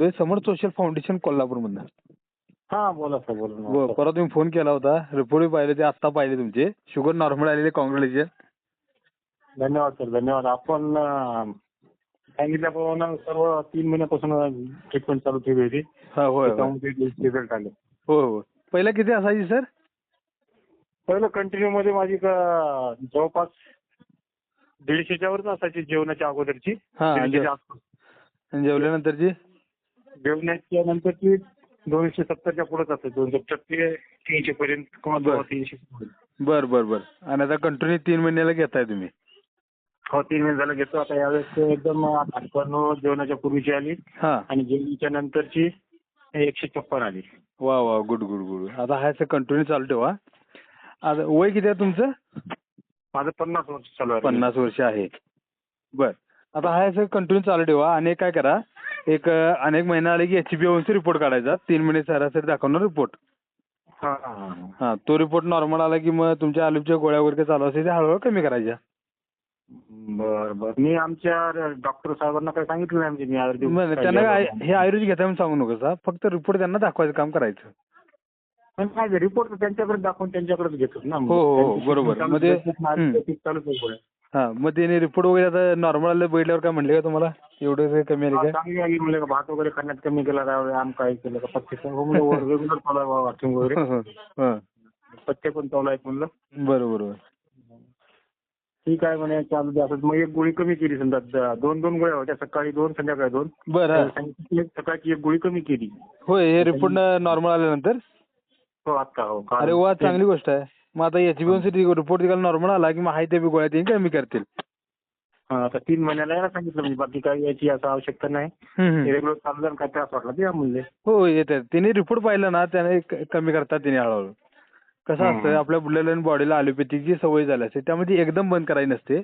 समर्थ social foundation कोल्हापूरमधनं. हा बोला sir बोला व ना. परवा तुम्ही फोन केला होता. रिपोर्ट पाहिले ते आत्ता पाहिले तुमचे. शुगर नॉर्मल आलेले कॉंग्रॅच्युलेशन धन्यवाद सर धन्यवाद. आपण अं, सांगितल्याप्रमाणे सर्व तीन महिन्यापासून ट्रीटमेंट चालू ठेवली होती. हा होय होय. त्याच्यामध्ये रिझल्ट आले. हो हो. पहिला किती असायची सर? पहिलं कंटिन्यू मध्ये माझी का- जवळपास दीडशेच्या वरच असायची जेवणाच्या अगोदरची. हा, दीडशेच्या आसपास. आणि जेवल्यानंतरची? जेवणाच्या नंतरची दोनशे सत्तरच्या पुढेच असायची दोनशे सत्तर ते तीनशे पर्यंत किंवा बरं. तीनशे. बर बर बर. आणि आता कंटिन्यू तीन महिन्याला घेताय तुम्ही? हो तीन महिने झालं घेतो. आता यावेळेस एकदम आठवण जेवणाच्या पूर्वीची आली. हा. आणि जेवणाच्या नंतरची एकशे छप्पन आली. वा वा. गुड गुड गुड आता हा सर कंटिन्यू चालू ठेवा. आता वय किती आहे तुमचं? माझं पन्नास वर्ष चालू आहे. पन्नास वर्ष आहे. बर. आता हा कंटिन्यू चालू ठेवा आणि काय करा? एक अनेक महिना आले की एच बी वनचा रिपोर्ट काढायचा. तीन महिने सरासरी दाखवणार रिपोर्ट हा, हा, हा. हा तो रिपोर्ट नॉर्मल आला की मग तुमच्या आलूच्या गोळ्या वगैरे काय चालू असेल ते हळूहळू कमी करायच्या. बर बर. मी आमच्या डॉक्टर साहेबांना काही सांगितलं नाही म्हणजे मी आयुर्वेदिक मग काही त्यांना काय. हे आयुर्वेदिक घेता म्हणून सांगू नका सर फक्त रिपोर्ट त्यांना दाखवायचं काम करायचं. पण काय रिपोर्ट त्यांच्याकडे दाखवून त्यांच्याकडेच घेतो ना. हो, हो, हो, बरोबर. चालूच आहे. पुढे. हा मग त्याने रिपोर्ट वगैरे आता नॉर्मल आलं बघितल्यावर काय म्हणले का तुम्हाला? एवढं काही कमी आले काय चांगली आली म्हणजे भात वगैरे खाण्यात कमी केला त्यावेळी आम काय केलं का? पथ्य रेग्युलर चालू आहे वॉकिंग वगैरे. हा. पथ्य पण चालू आहे म्हणलं. बरोबर बरोबर. ठीक आहे म्हणे चालू द्या. मग एक गोळी कमी केली समजा द- दोन दोन गोळ्या होत्या सकाळी दोन संध्याकाळी दोन. बरं. हा. सांगितलं की सकाळची एक गोळी कमी केली. होय हे रिपोर्ट नॉर्मल आल्यानंतर? हो आता हो. काल. अरे वा चांगली गोष्ट आहे. मग आता एच बी सी रिपोर्ट तिकडे नॉर्मल आला की मग आहे ते बी गोळ्या ते कमी करतील. हा, आता तीन महिन्याला यायला सांगितलं म्हणजे बाकी काही याची असं आवश्यकता नाही. रेग्युलर चालू जाईल काय त्रास वाटला ते या म्हणले हो येतात तिने रिपोर्ट पाहिलं ना त्याने कमी करतात तिने हळूहळू. कसं. असतं आपल्या बुलेट बॉडीला अलोपॅथीची सवय झाली असते त्यामध्ये एकदम बंद करायची नसते.